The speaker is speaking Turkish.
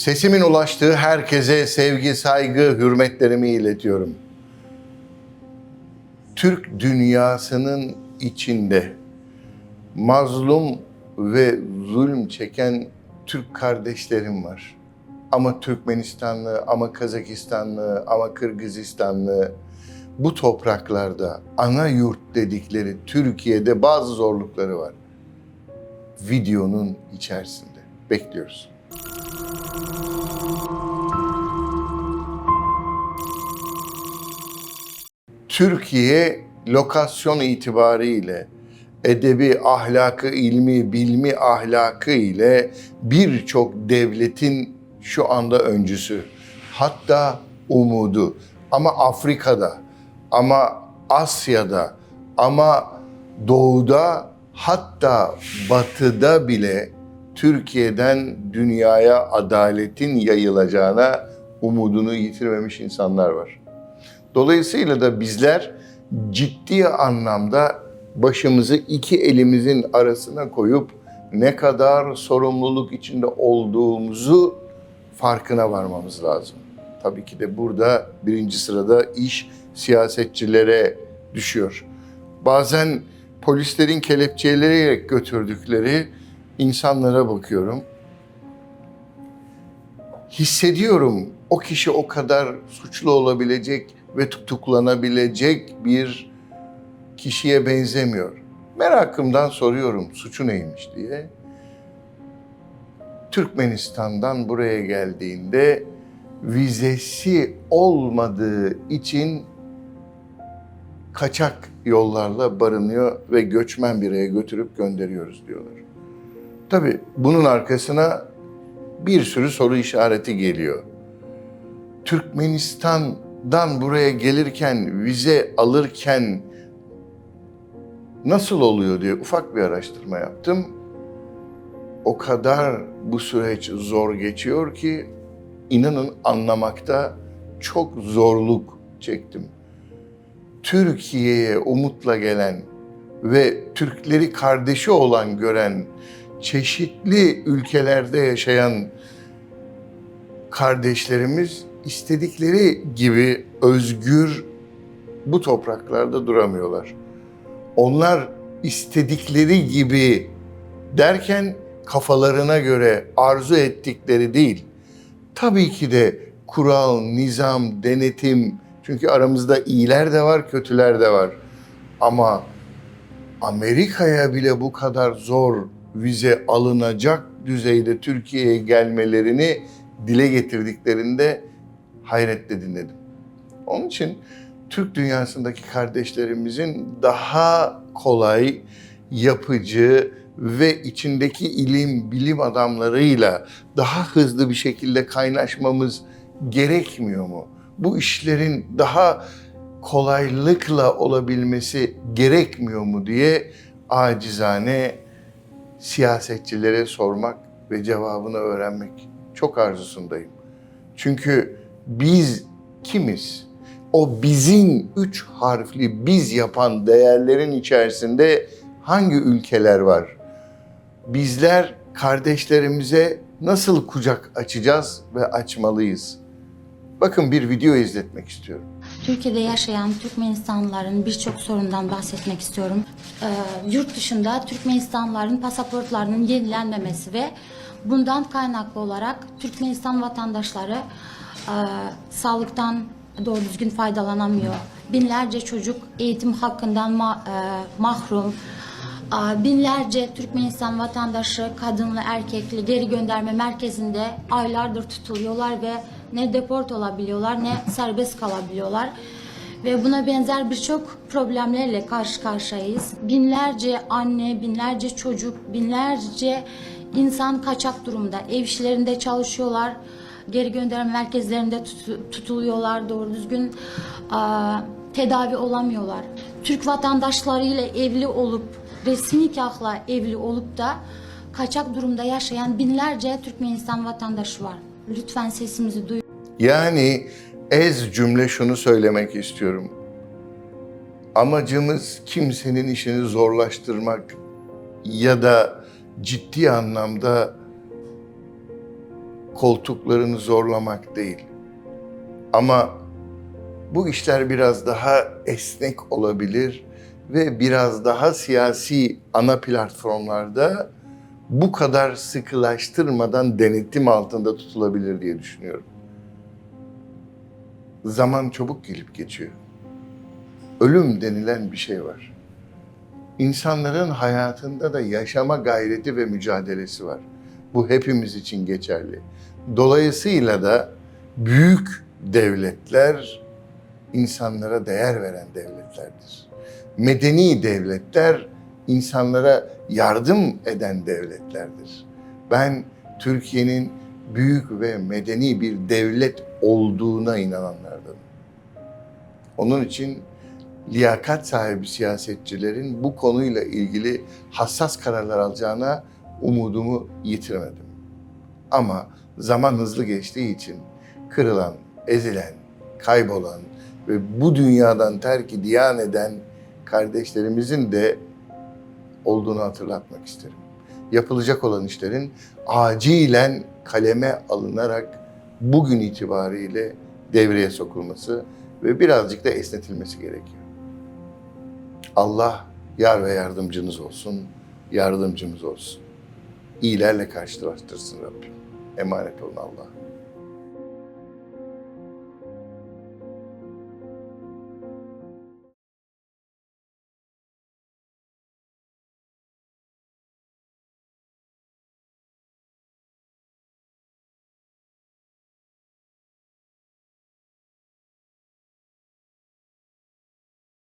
Sesimin ulaştığı herkese sevgi, saygı, hürmetlerimi iletiyorum. Türk dünyasının içinde mazlum ve zulüm çeken Türk kardeşlerim var. Ama Türkmenistanlı, ama Kazakistanlı, ama Kırgızistanlı bu topraklarda ana yurt dedikleri Türkiye'de bazı zorlukları var. Videonun içerisinde. Bekliyoruz. Türkiye lokasyon itibariyle edebi ahlakı, ilmi, bilmi ahlakı ile birçok devletin şu anda öncüsü. Hatta umudu. Ama Afrika'da, ama Asya'da, ama Doğu'da, hatta Batı'da bile Türkiye'den dünyaya adaletin yayılacağına umudunu yitirmemiş insanlar var. Dolayısıyla da bizler ciddi anlamda başımızı iki elimizin arasına koyup ne kadar sorumluluk içinde olduğumuzu farkına varmamız lazım. Tabii ki de burada birinci sırada iş siyasetçilere düşüyor. Bazen polislerin kelepçeleyerek götürdükleri insanlara bakıyorum. Hissediyorum o kişi o kadar suçlu olabilecek ve tutuklanabilecek bir kişiye benzemiyor. Merakımdan soruyorum suçu neymiş diye. Türkmenistan'dan buraya geldiğinde vizesi olmadığı için kaçak yollarla barınıyor ve göçmen bireye götürüp gönderiyoruz diyorlar. Tabii bunun arkasına bir sürü soru işareti geliyor. Türkmenistan'dan buraya gelirken, vize alırken nasıl oluyor diye ufak bir araştırma yaptım. O kadar bu süreç zor geçiyor ki inanın anlamakta çok zorluk çektim. Türkiye'ye umutla gelen ve Türkleri kardeşi olan gören çeşitli ülkelerde yaşayan kardeşlerimiz istedikleri gibi özgür bu topraklarda duramıyorlar. Onlar istedikleri gibi derken kafalarına göre arzu ettikleri değil. Tabii ki de kural, nizam, denetim çünkü aramızda iyiler de var, kötüler de var. Ama Amerika'ya bile bu kadar zor vize alınacak düzeyde Türkiye'ye gelmelerini dile getirdiklerinde hayretle dinledim. Onun için Türk dünyasındaki kardeşlerimizin daha kolay, yapıcı ve içindeki ilim, bilim adamlarıyla daha hızlı bir şekilde kaynaşmamız gerekmiyor mu? Bu işlerin daha kolaylıkla olabilmesi gerekmiyor mu diye acizane siyasetçilere sormak ve cevabını öğrenmek çok arzusundayım. Çünkü biz kimiz? O bizim üç harfli biz yapan değerlerin içerisinde hangi ülkeler var? Bizler kardeşlerimize nasıl kucak açacağız ve açmalıyız? Bakın bir video izletmek istiyorum. Türkiye'de yaşayan Türkmenistanlıların birçok sorundan bahsetmek istiyorum. Ee, yurt dışında Türkmenistanlıların pasaportlarının yenilenmemesi ve bundan kaynaklı olarak Türkmenistan vatandaşları e, sağlıktan doğru düzgün faydalanamıyor. Binlerce çocuk eğitim hakkından ma- e, mahrum. Aa, Binlerce Türkmenistan vatandaşı kadınlı erkekli geri gönderme merkezinde aylardır tutuluyorlar ve ne deport olabiliyorlar ne serbest kalabiliyorlar. Ve buna benzer birçok problemlerle karşı karşıyayız. Binlerce anne, binlerce çocuk, binlerce insan kaçak durumda. Ev işlerinde çalışıyorlar. Geri gönderme merkezlerinde tutu- tutuluyorlar. Doğru düzgün tedavi olamıyorlar. Türk vatandaşlarıyla evli olup resmi nikahla evli olup da kaçak durumda yaşayan binlerce Türkmenistan vatandaşı var. Lütfen sesimizi duyun. Yani ez cümle şunu söylemek istiyorum. Amacımız kimsenin işini zorlaştırmak ya da ciddi anlamda koltuklarını zorlamak değil. Ama bu işler biraz daha esnek olabilir ve biraz daha siyasi ana platformlarda bu kadar sıkılaştırmadan denetim altında tutulabilir diye düşünüyorum. Zaman çabuk gelip geçiyor. Ölüm denilen bir şey var. İnsanların hayatında da yaşama gayreti ve mücadelesi var. Bu hepimiz için geçerli. Dolayısıyla da büyük devletler insanlara değer veren devletlerdir. Medeni devletler insanlara yardım eden devletlerdir. Ben Türkiye'nin büyük ve medeni bir devlet olduğuna inananlardanım. Onun için liyakat sahibi siyasetçilerin bu konuyla ilgili hassas kararlar alacağına umudumu yitirmedim. Ama zaman hızlı geçtiği için kırılan, ezilen, kaybolan ve bu dünyadan terki diyan eden kardeşlerimizin de olduğunu hatırlatmak isterim. Yapılacak olan işlerin acilen kaleme alınarak bugün itibariyle devreye sokulması ve birazcık da esnetilmesi gerekiyor. Allah yar ve yardımcınız olsun, yardımcımız olsun. İyilerle karşılaştırsın Rabbim. Emanet olun Allah'a.